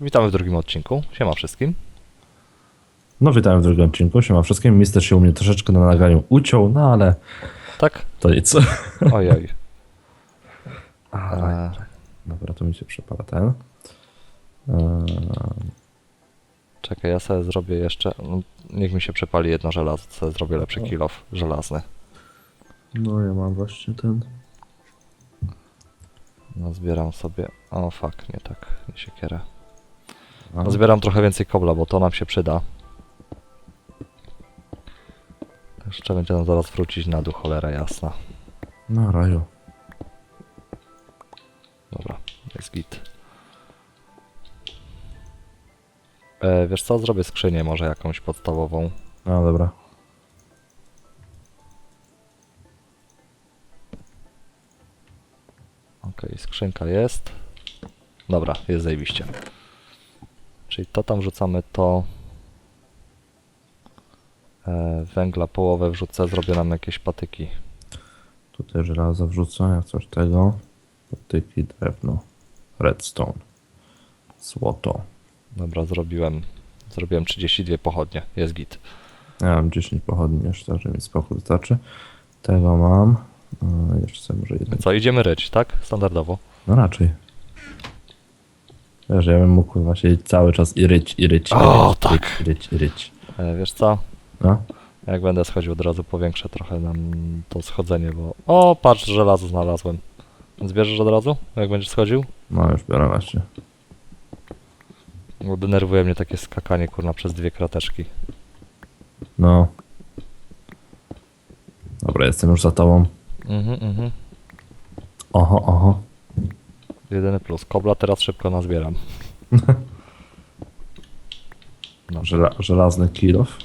Witamy w drugim odcinku. Siema wszystkim. No witam w drugim odcinku, siema wszystkim. Mister się u mnie troszeczkę na nagraniu uciął, no ale Tak? to nic. Ojej. A, E, Dobra, to mi się przepala ten. Eee, czekaj, ja sobie zrobię jeszcze... no, Niech mi się przepali jedno żelazo, to sobie zrobię lepszy O. kill off żelazny. No ja mam właśnie ten. No zbieram sobie... O fuck, nie tak, nie siekierę. No, zbieram trochę więcej kobla, bo to nam się przyda. Jeszcze będzie nam zaraz wrócić na dół, cholera jasna. No raju. Dobra, jest git. E, wiesz co, zrobię skrzynię może jakąś podstawową. No dobra. Okej, skrzynka jest. Dobra, jest zajebiście. Czyli to tam wrzucamy to. E, węgla połowę wrzucę, zrobię nam jakieś patyki. Tutaj żelazo wrzucę, jak coś tego. Patyki, drewno. Redstone. Złoto. Dobra, zrobiłem. Zrobiłem 32 pochodnie, jest git. Ja mam 10 pochodni jeszcze, także mi spokój wystarczy. Tego mam. Eee, jeszcze sobie może jeden. Co, idziemy ryć, tak? Standardowo. No raczej. Wiesz, ja bym mógł właśnie cały czas i ryć, i ryć, i O, ryć, tak. i ryć, i ryć. E, wiesz co? No? Jak będę schodził od razu powiększę trochę nam to schodzenie, bo... O, patrz, żelazo znalazłem. Zbierzesz od razu, jak będziesz schodził? No już biorę właśnie. Bo denerwuje mnie takie skakanie, kurna, przez dwie krateczki. No. Dobra, jestem już za tobą. Mhm, mhm. Oho, oho. Jedyny plus. Kobla teraz szybko nazbieram. No. Żela żelazny kilof.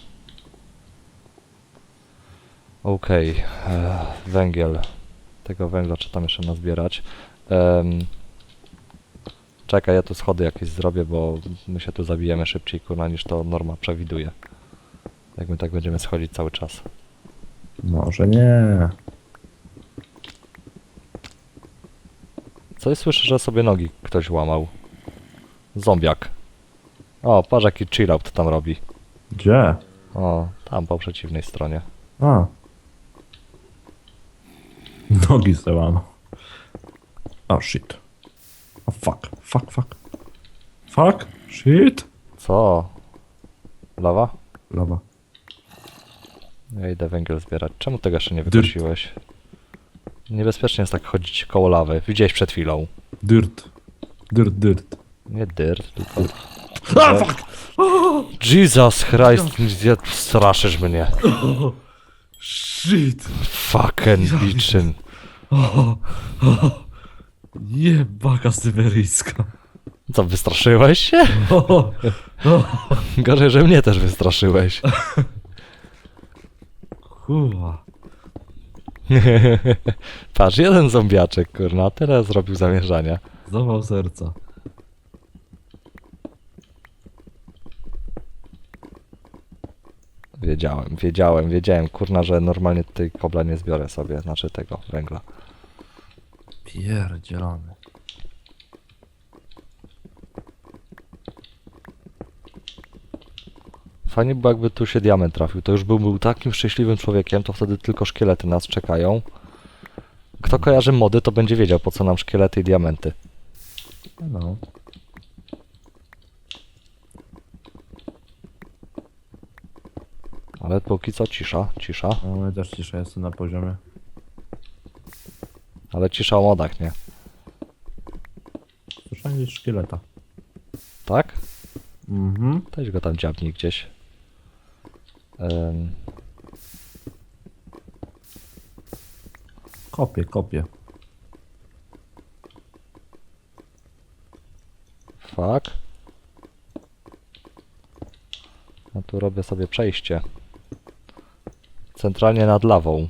Okej. e, Węgiel. Tego węgla trzeba tam jeszcze nazbierać. Em, czekaj, ja tu schody jakieś zrobię, bo my się tu zabijemy szybciej, kurna, niż to norma przewiduje. Jak my tak będziemy schodzić cały czas. Może nie. Coś słyszę, że sobie nogi ktoś łamał. Zombiak. O, patrz jaki chillout tam robi. Gdzie? O, tam po przeciwnej stronie. A. Nogi złamano. Oh shit. Oh fuck. Fuck, fuck. Fuck. Shit. Co? Lawa? Lawa. Ja idę węgiel zbierać. Czemu tego jeszcze nie Dyrt. Niebezpiecznie jest tak chodzić koło lawy. Widziałeś przed chwilą. Dirt. Dirt, dirt. Nie dirt, tylko... A fuck. Jesus Christ, straszysz mnie. Shit. Fucking bitchin. Jebaka syberyjska. Co, wystraszyłeś się? Gorzej, że mnie też wystraszyłeś. Kurwa. Patrz, jeden zombiaczek, kurna, a teraz zrobił zamierzania. Zawał serca. Wiedziałem, wiedziałem, wiedziałem, kurna, że normalnie tutaj kobla nie zbiorę sobie, znaczy tego, węgla. Pierdzielony. Fajnie było jakby tu się diament trafił, to już był, był takim szczęśliwym człowiekiem, to wtedy tylko szkielety nas czekają. Kto kojarzy mody, to będzie wiedział po co nam szkielety i diamenty. No. Ale póki co cisza, cisza, No ja też ciszę jestem na poziomie. ale cisza o modach, nie? Słyszałem gdzieś szkieleta. Tak? Mhm. Weź go tam dziabnij gdzieś. Kopię, kopię. fuck. Ja tu robię sobie przejście. Centralnie nad lawą.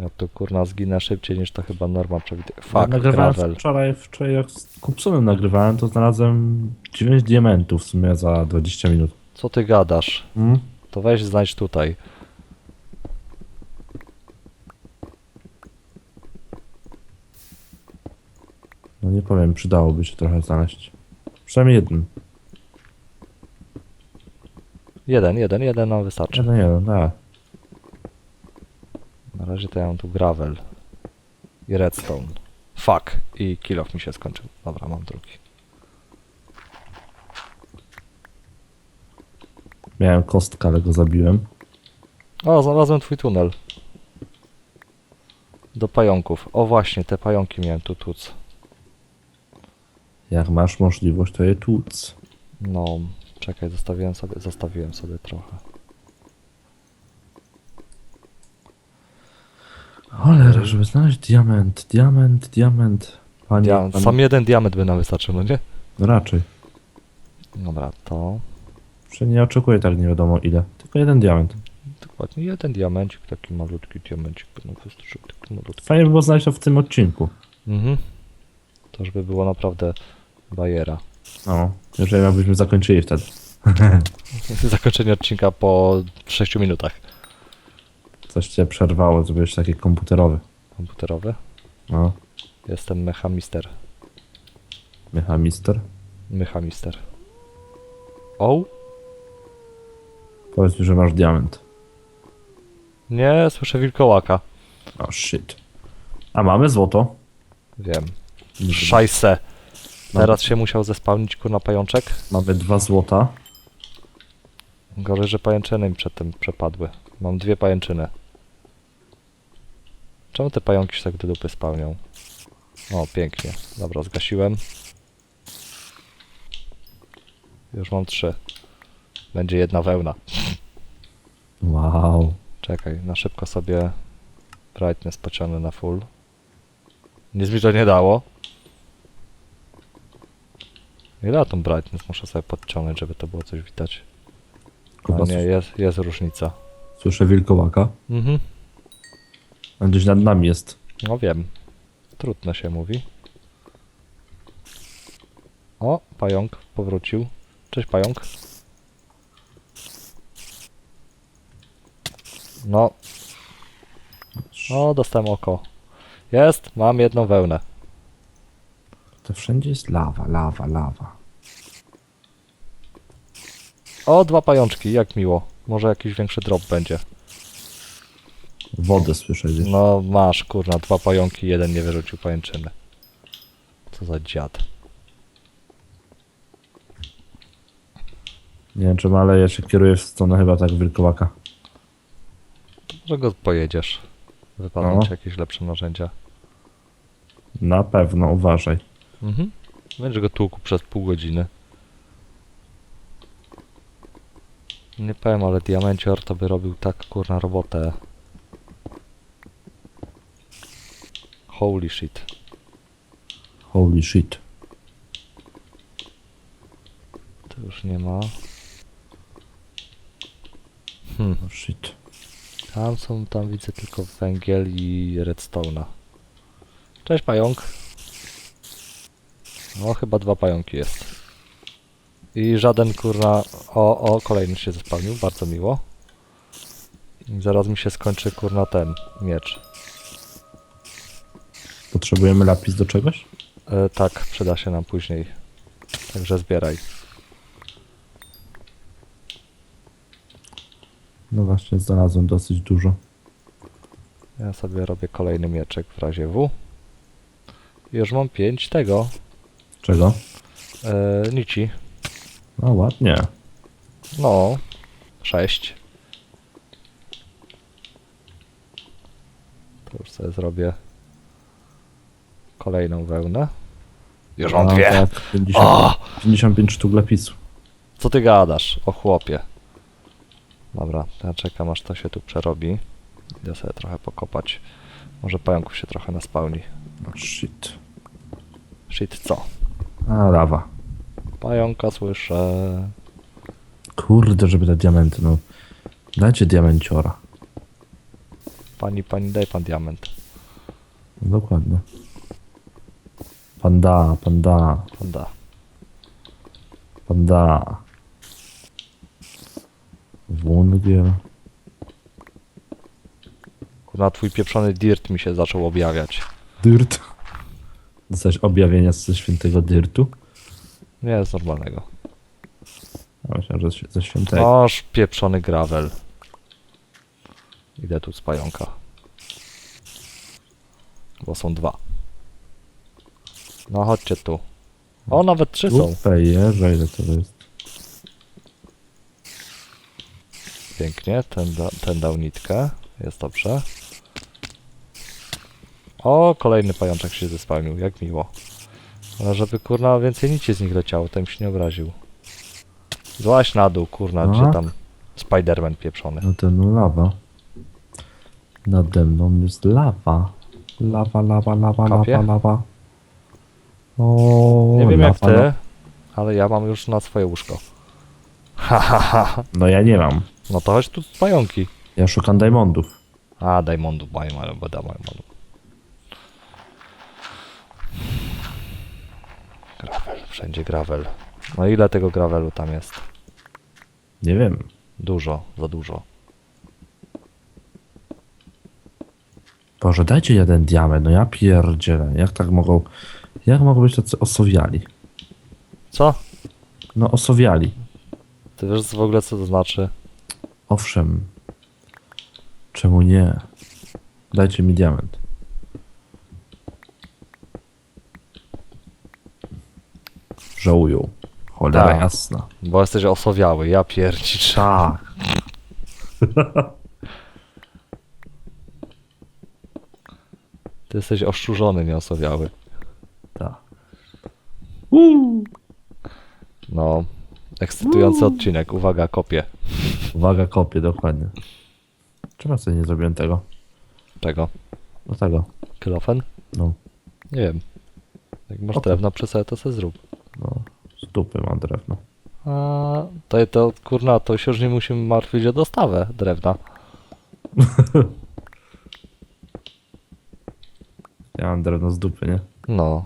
Ja tu kurna zginę szybciej niż to chyba norma przewiduje. Ja Fuck, nagrywałem gravel. wczoraj, wczoraj jak z Kupsonem nagrywałem, to znalazłem 9 diamentów w sumie za 20 minut. Co ty gadasz? Mm? To weź znajdź tutaj. No nie powiem, przydałoby się trochę znaleźć. Przynajmniej jeden. Jeden, jeden, jeden nam wystarczy. Jeden, jeden, tak. Na razie to ja mam tu gravel i redstone. Fuck. I kilof mi się skończył. Dobra, mam drugi. Miałem kostkę, ale go zabiłem. O, znalazłem twój tunel. Do pająków. O właśnie, te pająki miałem tu tuc. Jak masz możliwość, to je tłuc. No, czekaj, zostawiłem sobie, zostawiłem sobie trochę. Cholera, żeby znaleźć diament, diament, diament. Panie, Dia pan- sam jeden diament by nam wystarczył, no nie? Raczej. Dobra, to Że nie oczekuję tak nie wiadomo ile. Tylko jeden diament. dokładnie jeden diamencik, taki malutki diamencik, wystarczył taki malutki. Fajnie by było znaleźć to w tym odcinku. Mhm. To żeby było naprawdę bajera. No. Jeżeli jakbyśmy zakończyli wtedy. Zakończenie odcinka po 6 minutach. Coś cię przerwało, zrobiłeś taki komputerowy. Komputerowy. No. Jestem mechamister. Mechamister. Mechamister. O? Powiedz mi, że masz diament. Nie, słyszę wilkołaka. Oh shit. A mamy złoto? Wiem. Szajse. Teraz się musiał zespałnić kurna pajączek. Mamy dwa złota. Gorzej, że pajęczyny mi przedtem przepadły. Mam dwie pajęczyny. Czemu te pająki się tak do dupy spełnią? O, pięknie. Dobra, zgasiłem. Już mam trzy. Będzie jedna wełna. Wow. Czekaj, na szybko sobie brightness pociągnę na full. Nic mi to nie dało. Ile tą brightness muszę sobie podciągnąć, żeby to było coś widać? Chyba A nie, jest, jest różnica. Słyszę wilkołaka. Mhm. On gdzieś nad nami jest. No wiem. Trudno się mówi. O, pająk powrócił. Cześć pająk. No. No, dostałem oko. Jest, mam jedną wełnę. To wszędzie jest lawa, lawa, lawa. O, dwa pajączki, jak miło. Może jakiś większy drop będzie. Wodę słyszę gdzieś. No masz, kurna, dwa pająki, jeden nie wyrzucił pajęczyny. Co za dziad. Nie wiem czemu, ale ja się kieruję w stronę chyba tak wilkołaka. Może go pojedziesz. Wypadną No. ci jakieś lepsze narzędzia. Na pewno, uważaj. Mhm. Będziesz go tłukł przez pół godziny. Nie powiem, ale diamencior to by robił tak kurna robotę. Holy shit. Holy shit. To już nie ma. Hmm. Oh shit. Tam są, tam widzę tylko węgiel i redstone'a. Cześć pająk. No chyba dwa pająki jest. I żaden kurna... O, o, kolejny się zespałnił, bardzo miło. I zaraz mi się skończy kurna ten miecz. Potrzebujemy lapis do czegoś? E, tak, przyda się nam później. Także zbieraj. No właśnie, znalazłem dosyć dużo. Ja sobie robię kolejny mieczek w razie W. Już mam pięć tego. Czego? E, nici. No ładnie. No, sześć. To już sobie zrobię kolejną wełnę. Już mam No, dwie. tak, 50, O! 55 sztuk lapisu. Co ty gadasz? O chłopie. Dobra, ja czekam aż to się tu przerobi. Idę sobie trochę pokopać. Może pająków się trochę naspałni. Oh shit. Shit, co? A, lawa. Pająka słyszę. Kurde, żeby te diamenty, no. Dajcie diamenciora. Pani, pani, daj pan diament. No, dokładnie. Panda, panda, Pan da. panda. Wungiel. Kurna, twój pieprzony dirt mi się zaczął objawiać. Dyrt. Dostałeś objawienia ze świętego dyrtu? Nie, z normalnego. Myślałem, że ze świętego. Noż pieprzony gravel. Idę tu z pająka. Bo są dwa. No chodźcie tu. O, nawet trzy są. Super, jeże, ile to jest. Pięknie, ten, da, ten dał nitkę. Jest dobrze. O, kolejny pajączek się zespałnił, jak miło. Ale żeby kurna więcej nici z nich leciało, to im się nie obraził. Złaś na dół, kurna, No. gdzie tam Spiderman pieprzony. No to no lawa. Nade mną jest lawa. Lawa, lawa, lawa, Kapie? lawa, lawa. O, Nie wiem jak lawa, ty, lawa. ale ja mam już na swoje łóżko. Ha, ha, ha. No ja nie mam. No to chodź tu z pająki. Ja szukam diamondów. A, Diamondu, mają, mają, bo. Gravel, wszędzie gravel. No ile tego gravelu tam jest? Nie wiem. Dużo, za dużo. Boże, dajcie jeden diament. No ja pierdzielę. Jak tak mogą... Jak mogą być tacy osowiali? Co? No osowiali. Ty wiesz w ogóle co to znaczy? Owszem. Czemu nie? Dajcie mi diament. Żałują. Cholera Tak. jasna. Bo jesteś osowiały, ja pierdzicz. Tak. Ty jesteś oszczurzony, nie osowiały. Tak. No, ekscytujący odcinek, uwaga, kopię. Uwaga, kopię, dokładnie. Czemu ja sobie nie zrobiłem tego? Czego? Do tego. Kylofen? No, Nie wiem. Jak masz drewno przy sobie, to se zrób. no. Z dupy mam drewno. A to, to kurna, to się już nie musimy martwić o dostawę drewna. Ja mam drewno z dupy, nie? No,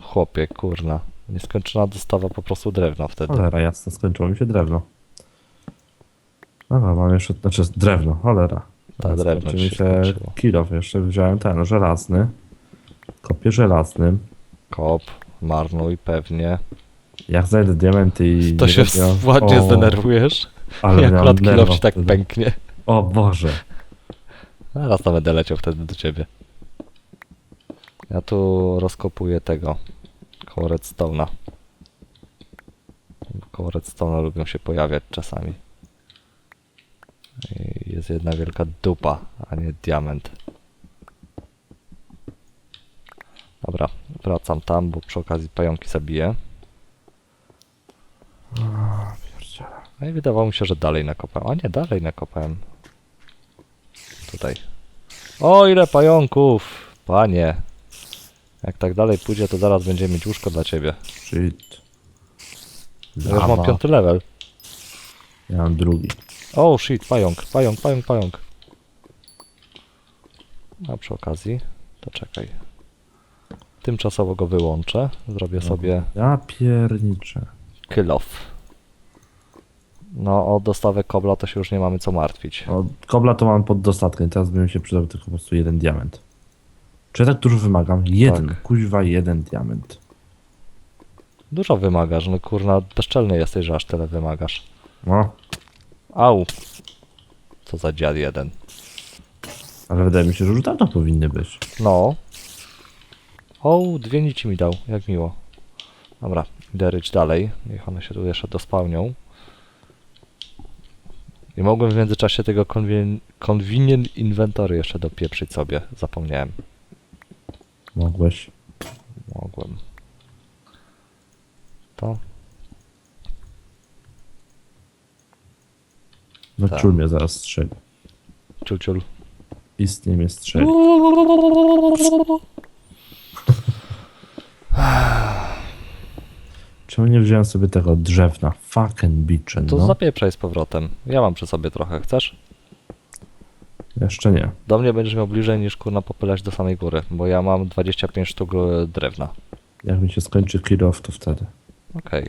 chłopie, kurna. Nieskończona dostawa po prostu drewna wtedy. Cholera jasna, skończyło mi się drewno. Dobra, mam jeszcze, znaczy drewno, cholera. Tak, drewno Skończy ci mi się się skończyło. kilof, jeszcze wziąłem ten, żelazny. Kopię żelaznym. Kop, marnuj pewnie. Jak znajdę diamenty i... To się będzie- ładnie o, zdenerwujesz. Ale I miałem akurat kilof ci tak wtedy. pęknie. O Boże. Zaraz tam będę leciał wtedy do ciebie. Ja tu rozkopuję tego. Koło redstone'a. Koło redstone'a lubią się pojawiać czasami. I jest jedna wielka dupa, a nie diament. Dobra, wracam tam, bo przy okazji pająki zabiję. No i wydawało mi się, że dalej nakopałem. A nie, dalej nakopałem. Tutaj. O, ile pająków! Panie. Jak tak dalej pójdzie, to zaraz będziemy mieć łóżko dla ciebie. Shit. Ja już mam piąty level. Ja mam drugi. O, shit, pająk, pająk, pająk, pająk. A przy okazji, to czekaj. Tymczasowo go wyłączę. Zrobię sobie Ja pierniczę. kill off. No, o dostawę kobla to się już nie mamy co martwić. O, kobla to mam pod dostatkiem, teraz by mi się przydał tylko po prostu jeden diament. Czy ja tak dużo wymagam? Jeden, Tak. kuźwa, jeden diament. Dużo wymagasz, no kurna, bezczelny jesteś, że aż tyle wymagasz. No, Au! Co za dziad jeden. ale wydaje mi się, że już dawno powinny być. No. O, dwie nici mi dał, jak miło. Dobra, idę ryć dalej. Niech one się tu jeszcze dospałnią. I mogłem w międzyczasie tego conven- convenient inventory jeszcze dopieprzyć sobie. Zapomniałem. Mogłeś. Mogłem. To? No Tak. czul mnie zaraz strzeli. Ciul, ciul. Istnie mnie strzeli. Czemu nie wziąłem sobie tego drzewna? Fucking bitchin, To no. zapieprzaj z powrotem. Ja mam przy sobie trochę, chcesz? Jeszcze nie. Do mnie będziesz miał bliżej niż kurna popylać do samej góry, bo ja mam 25 sztuk e, drewna. Jak mi się skończy kill off, to wtedy. Okej.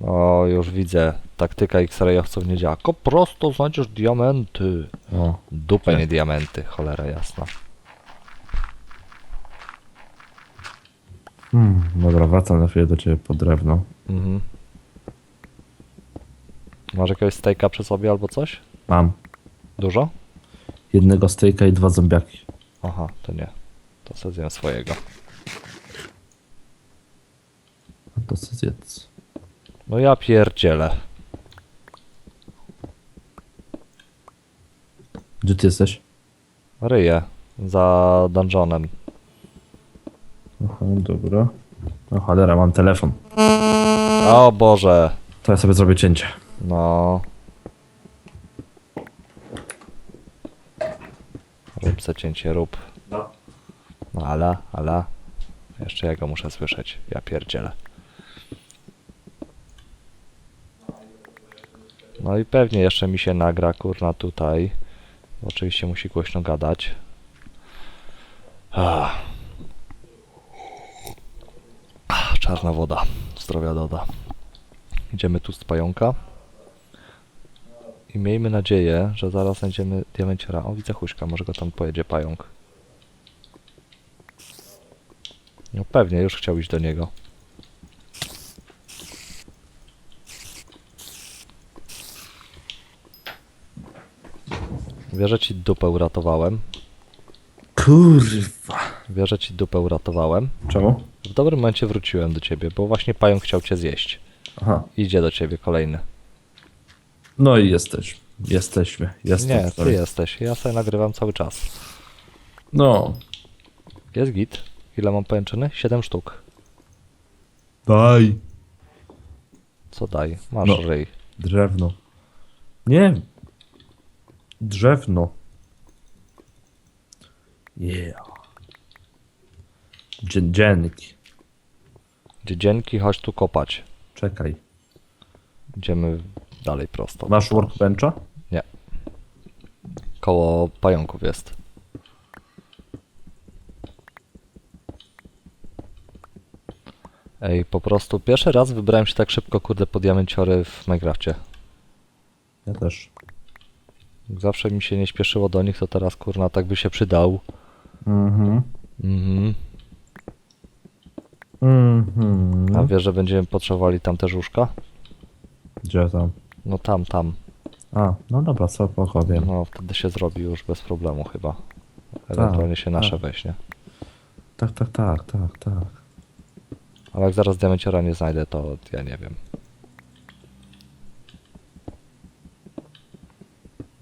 O, już widzę. Taktyka X-rayowców nie działa. Ko prosto znajdziesz diamenty. O, Dupę, nie diamenty. Cholera jasna. Hmm, dobra, wracam na chwilę do ciebie po drewno. Mhm. Masz jakiegoś steaka przy sobie albo coś? Mam Dużo? jednego stejka i dwa zombiaki. Aha, to nie. To sobie zjem swojego. No to co zjedz. No ja pierdzielę. Gdzie ty jesteś? Ryję. Za dungeonem. Aha, dobra. O cholera, mam telefon. O Boże. To ja sobie zrobię cięcie. No. Rób se cięcie, rób. No. No ala, ala. Jeszcze ja go muszę słyszeć. Ja pierdzielę. No i pewnie jeszcze mi się nagra, kurna, tutaj. Oczywiście musi głośno gadać. Ah. Ah, Czarna woda. Zdrowia doda. Idziemy tu z pająka. I miejmy nadzieję, że zaraz znajdziemy diamenciora. O, widzę huśka, może go tam pojedzie pająk. No pewnie, już chciał iść do niego. Wierzę ci dupę uratowałem. Kurwa. Wierzę ci dupę uratowałem. Czemu? W dobrym momencie wróciłem do ciebie, bo właśnie pająk chciał cię zjeść. Aha. Idzie do ciebie kolejny. No i jesteś. Jesteśmy. Jestem. Nie, ty sorry. jesteś. Ja sobie nagrywam cały czas. No. Jest git. Ile mam pajęczyny? 7 sztuk. Daj. Co daj? Masz No. ryj. Drewno. Nie. Drzewno. Yeah. Dzien dziennik. Dziecienki, chodź tu kopać. Czekaj. Idziemy dalej prosto. Masz workbencha? Nie. Koło pająków jest. Ej, po prostu pierwszy raz wybrałem się tak szybko, kurde, po diamenciory w Minecrafcie. Ja też. Zawsze mi się nie śpieszyło do nich, to teraz, kurna, tak by się przydał. Mhm. Mhm. Mhm. A wiesz, że będziemy potrzebowali tam też łóżka? Gdzie tam? No tam, tam. A, no dobra, co powiem. No, wtedy się zrobi już bez problemu chyba. Ewentualnie się nasze tak. weźmie. Tak, tak, tak, tak, tak. Ale jak zaraz diamenciora nie znajdę, to ja nie wiem.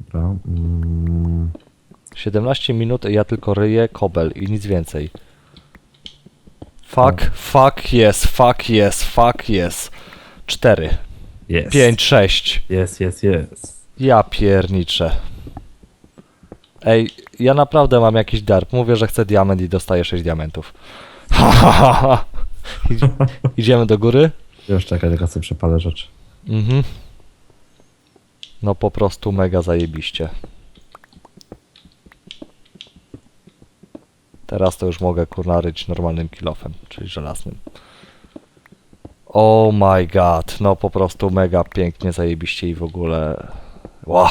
Dobra. Mm, 17 minut i ja tylko ryję kobel i nic więcej. Fuck, fuck yes, fuck yes, fuck yes. 4, jest. 5, 6. Jest, jest, jest. Ja pierniczę. Ej, ja naprawdę mam jakiś darp. Mówię, że chcę diament i dostaję 6 diamentów. Ha, ha, ha, ha. Idziemy do góry? Już czekaj, tylko sobie przepalę rzeczy. Mhm. No po prostu mega zajebiście. Teraz to już mogę kurna ryć normalnym kilofem, czyli żelaznym. Oh my god, no po prostu mega pięknie, zajebiście i w ogóle... Wow.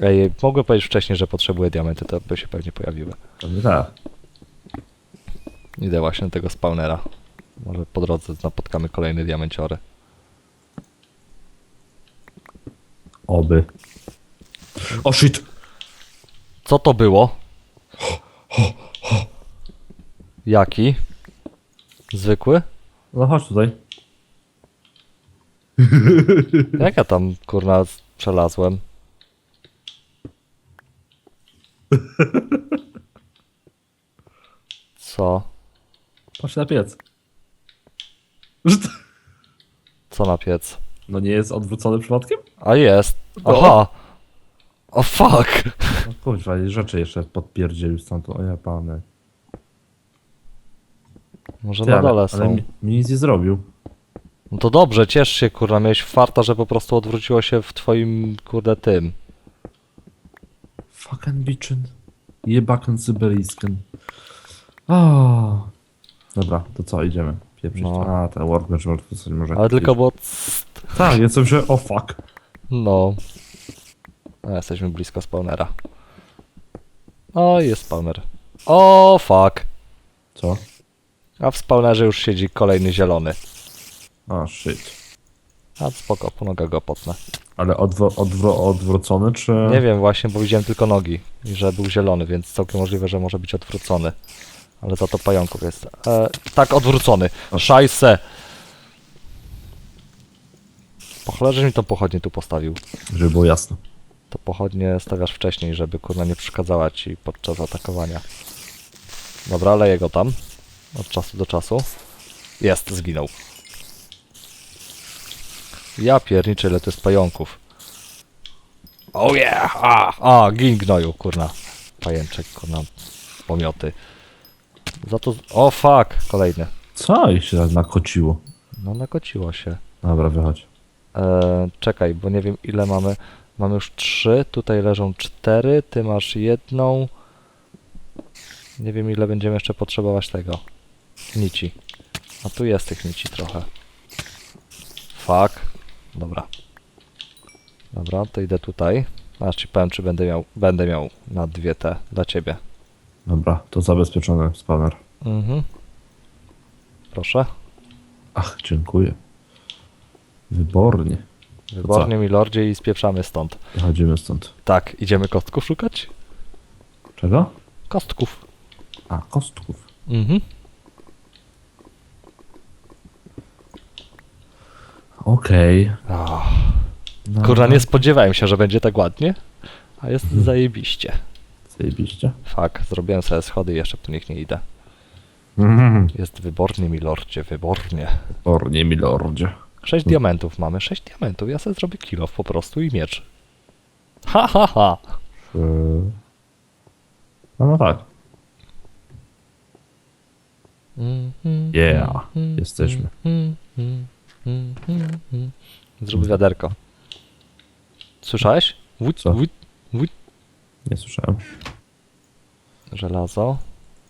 Ej, mogłem powiedzieć wcześniej, że potrzebuję diamenty, to by się pewnie pojawiły. Pewnie tak. Idę właśnie do tego spawnera. Może po drodze napotkamy kolejne diamenciory. Oby. O shit! Co to było? Jaki? Zwykły? No chodź tutaj. Jak ja tam kurna przelazłem? Co? Patrz na piec. Co na piec? No nie jest odwrócony przypadkiem? A jest. No. Aha. O fuck. No kurwa, i rzeczy jeszcze podpierdzielił stąd. O ja pany. Może na ale, dole ale są. mi, mi nic nie zrobił. No to dobrze, ciesz się kurna, miałeś farta, że po prostu odwróciło się w twoim kurde tym. Fucking bitchin. Jebaken syberyjsken. O. Dobra, to co, idziemy. Pieprzyć. No. A, ten workbench może coś może. Ale tylko bo... Tak, ja sobie się. O fuck. No. A jesteśmy blisko spawnera. O, jest spawner. O, fuck. Co? A w spawnerze już siedzi kolejny zielony. A, shit. A spoko, po nogach go potnę. Ale odwro- odwro- odwrócony, czy... Nie wiem właśnie, bo widziałem tylko nogi i że był zielony, więc całkiem możliwe, że może być odwrócony. Ale za to pająków jest. E, tak, odwrócony. Szajse! Po cholerze mi to pochodnie tu postawił. Żeby było jasne. To pochodnie stawiasz wcześniej, żeby kurna nie przeszkadzała ci podczas atakowania. Dobra, leję go tam. Od czasu do czasu. Jest, zginął. Ja pierniczę, ile to jest pająków. Oh yeah! A, a, gin gnoju, kurna. Pajęczek, kurna. Pomioty. Za to... O, fuck! Kolejny. Co ich się nakociło? No, nakociło się. Dobra, wychodź. E, czekaj, bo nie wiem ile mamy. Mamy już trzy, tutaj leżą cztery, ty masz jedną. Nie wiem ile będziemy jeszcze potrzebować tego. Nici. A tu jest tych nici trochę. Fuck. Dobra. Dobra, to idę tutaj. Aż ci powiem, czy będę miał, będę miał na dwie te dla ciebie. Dobra, to zabezpieczony spawner. Mhm. Proszę. Ach, dziękuję. Wybornie. Wybornie mi lordzie i spieprzamy stąd. Wychodzimy stąd. Tak, idziemy kostków szukać? Czego? Kostków. A, kostków. Mhm. Okej. Ah. No, Kurwa, nie spodziewałem się, że będzie tak ładnie, a jest zajebiście. Zajebiście. Fak, zrobiłem sobie schody i jeszcze po nich nie idę. Mhm. Jest wybornie, milordzie, wybornie. Wybornie, milordzie. Sześć diamentów mamy, sześć diamentów, ja sobie zrobię kilo po prostu i miecz. Ha, ha, ha. Yy. No, no tak. Yeah, jesteśmy. Zrób wiaderko. Słyszałeś? Wódź, Co? wódź, wódź. Nie słyszałem. Żelazo.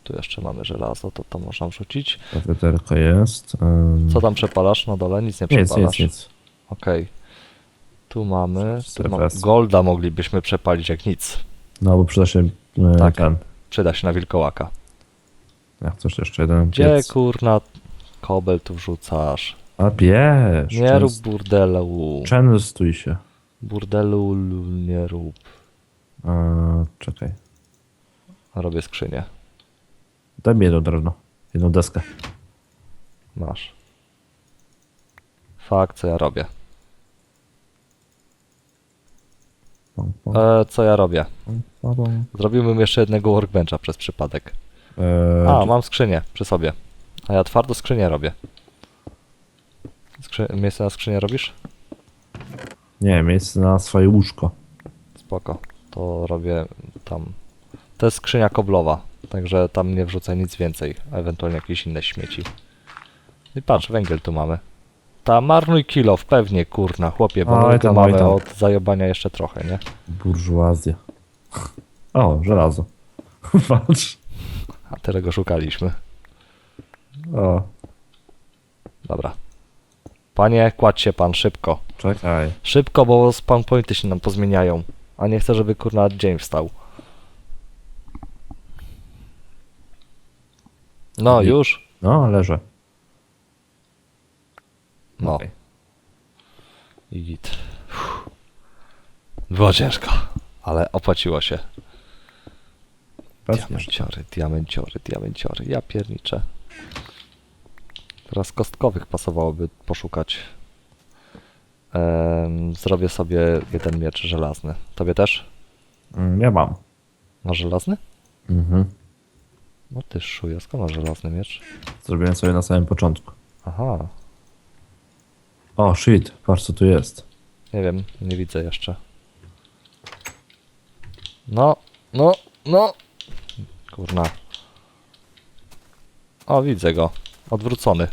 Tu jeszcze mamy żelazo, to to można wrzucić. Ta wiaderka jest. Co tam przepalasz na dole? Nic nie Nic, przepalasz. nic, nic. Okej. Tu mamy. Tu ma... Serwes. Golda moglibyśmy przepalić jak nic. No, bo przyda się e, Tak. ten. Przyda się na wilkołaka. Jak coś jeszcze jeden Gdzie piec. kurna kobel tu wrzucasz? A bierz. Nie rób częst- burdelu. Częstuj się. Burdelu lu- nie rób. A, czekaj. Robię skrzynię. Daj mi jedno drewno. Jedną deskę. Masz. Fakt, co ja robię? Pom, pom, E, co ja robię? pom, pom. Zrobiłbym jeszcze jednego workbencha przez przypadek. Eee, A, mam skrzynię przy sobie. A ja twardo skrzynię robię. Skrzy... Miejsce na skrzynię robisz? Nie, miejsce na swoje łóżko. Spoko. To robię tam. To jest skrzynia koblowa, także tam nie wrzucaj nic więcej, a ewentualnie jakieś inne śmieci. I patrz, węgiel tu mamy. Ta marnuj kilo, pewnie kurna, chłopie, bo Oj my tu tam, oj mamy tam. od zajobania jeszcze trochę, nie? Burżuazja. O, żelazo. Patrz. A tyle go szukaliśmy. O, Dobra. Panie, kładź się pan szybko. czekaj. Szybko, bo spawn pointy się nam pozmieniają. A nie chcę, żeby kurna dzień wstał. No, Nie- już? No, leżę. No. Okej. I git. Uff. Było ciężko, ale opłaciło się. Diamenciory, diamenciory, diamenciory. Ja pierniczę. Teraz kostkowych pasowałoby poszukać. Em, zrobię sobie jeden miecz żelazny. Tobie też? Mm, Ja mam. Masz żelazny? Mhm. No ty szuja, skąd masz żelazny miecz? Zrobiłem sobie na samym początku. Aha, O, shit, patrz co tu jest. nie wiem, nie widzę jeszcze. No, no, no. Kurna. O, widzę go. Odwrócony.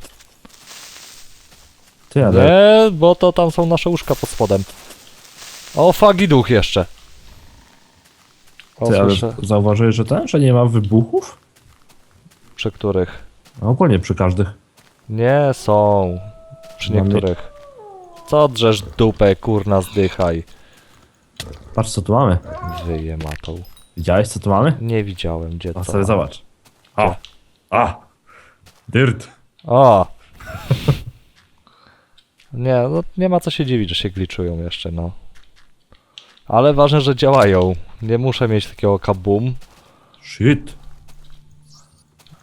Ty, ale Nie, bo to tam są nasze łóżka pod spodem. O, fagi duch jeszcze. O, Ty, ale słyszę, zauważyłeś, że ten, że nie ma wybuchów? przy których. No, ogólnie przy każdych. Nie są. Przy No nie- niektórych. Co drzesz dupę, kurna, zdychaj. Patrz co tu mamy. Wyje matą. Widziałeś co tu mamy? Nie widziałem, gdzie O, to. sobie zobacz. O! A! Dirt. O! Nie, no nie ma co się dziwić, że się gliczują jeszcze, no. Ale ważne, że działają. Nie muszę mieć takiego kabum. Shit.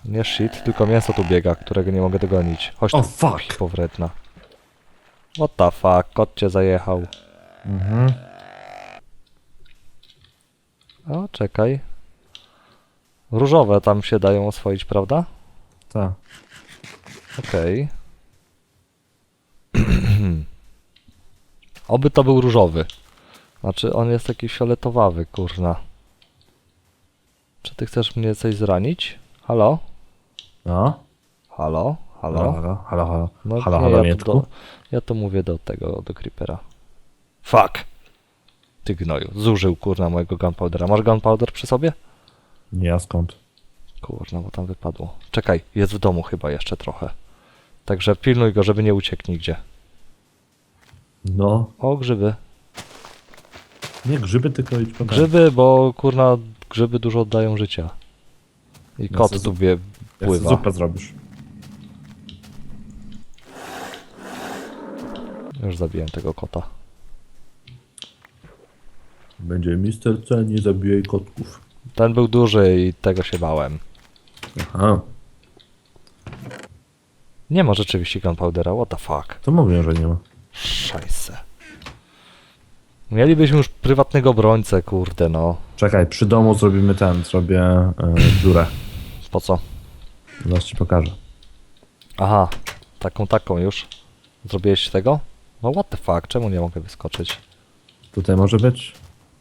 Nie shit, tylko mięso tu biega, którego nie mogę dogonić. Chodź tu, O, fuck. powredna. What the fuck, kot cię zajechał. Mhm. O, czekaj. Różowe tam się dają oswoić, prawda? Tak. Okej. Oby to był różowy. Znaczy, on jest taki fioletowawy, kurna. Czy ty chcesz mnie coś zranić? Halo? No. Halo? Halo, Halo? halo, halo, halo. No halo, nie, halo, ja, to do, ja to mówię do tego, do Creepera. Fuck! Ty gnoju, zużył kurna mojego gunpowdera. Masz gunpowder przy sobie? Nie, a skąd? Kurna, bo tam wypadło. Czekaj, jest w domu chyba jeszcze trochę. Także pilnuj go, żeby nie uciekł nigdzie. No. O, grzyby. Nie grzyby, tylko idź po Grzyby, bo kurna, grzyby dużo oddają życia. I kot se tu wie, Jak pływa. zupę zrobisz. Już zabiłem tego kota. Będzie Mister C, nie zabijaj kotków. Ten był duży i tego się bałem. Aha. Nie ma rzeczywiście gunpowdera, what the fuck. To mówię, że nie ma. Szajse. Mielibyśmy już prywatnego brońcę, kurde no. Czekaj, przy domu zrobimy ten, zrobię e, dziurę. Po co? Zaraz ci pokażę. Aha, taką, taką już. Zrobiłeś tego? No what the fuck, czemu nie mogę wyskoczyć? Tutaj może być?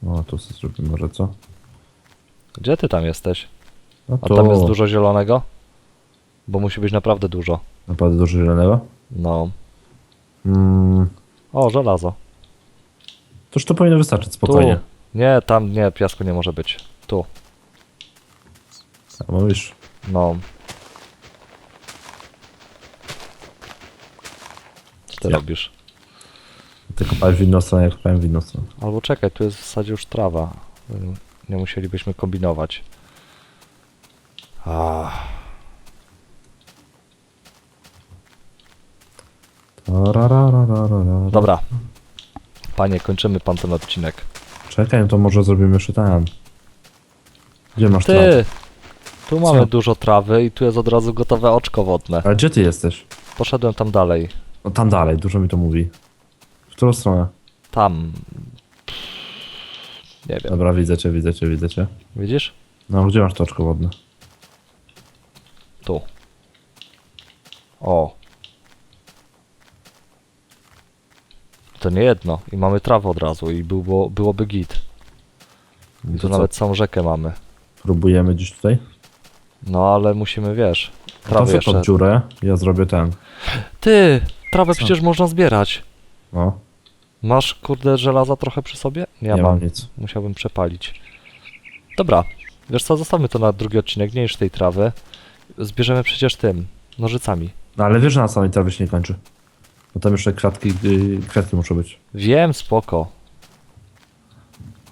O, tu sobie zrobimy może co? Gdzie ty tam jesteś? No A to tam jest dużo zielonego? Bo musi być naprawdę dużo. naprawdę dużo zielonego. No. Mm, O, żelazo. toż to powinno wystarczyć spokojnie. Tu. Nie, tam nie, piasku nie może być. Tu. A mówisz, No. Co ty Ja. robisz? ty kopałeś w inną stronę, jak kopałem w inną stronę. Albo czekaj, tu jest w zasadzie już trawa. Nie musielibyśmy kombinować. Dobra. Panie, kończymy pan ten odcinek. Czekaj, no to może zrobimy jeszcze ten. Gdzie masz trawę? Ty! Tu mamy Co? dużo trawy i tu jest od razu gotowe oczko wodne. Ale gdzie ty jesteś? Poszedłem tam dalej. No tam dalej, dużo mi to mówi. W którą stronę? Tam. Nie wiem. Dobra, widzę cię, widzę cię, widzę cię. Widzisz? No, gdzie masz to oczko wodne? Tu. O. To nie jedno. I mamy trawę od razu i było, byłoby git. I tu nawet całą rzekę mamy. próbujemy gdzieś tutaj? No ale musimy, wiesz, Tam trawę pod jeszcze... dziurę, ja zrobię ten. Ty! Trawę Co? przecież można zbierać. No, Masz, kurde, żelaza trochę przy sobie? Ja nie mam. mam nic. Musiałbym przepalić. Dobra. Wiesz co, zostawmy to na drugi odcinek, nie już tej trawy. Zbierzemy przecież tym, nożycami. No ale wiesz, że na samej trawie się nie kończy. Bo tam jeszcze kwiatki, yy, kwiatki muszą być. Wiem, spoko.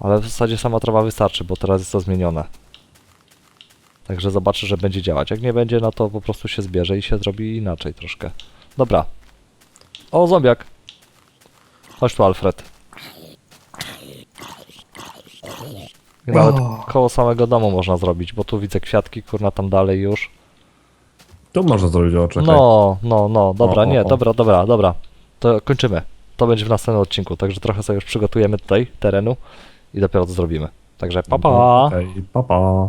Ale w zasadzie sama trawa wystarczy, bo teraz jest to zmienione. Także zobaczę, że będzie działać. Jak nie będzie, no to po prostu się zbierze i się zrobi inaczej troszkę. Dobra. O, zombiak. Chodź tu, Alfred. I Nawet koło samego domu można zrobić, bo tu widzę kwiatki, kurna, tam dalej już. Tu można zrobić o, czekaj. No, no, no, dobra, O, o, nie, o. dobra, dobra, dobra. To kończymy. To będzie w następnym odcinku, także trochę sobie już przygotujemy tutaj terenu i dopiero to zrobimy. Także pa pa! Okej, pa pa.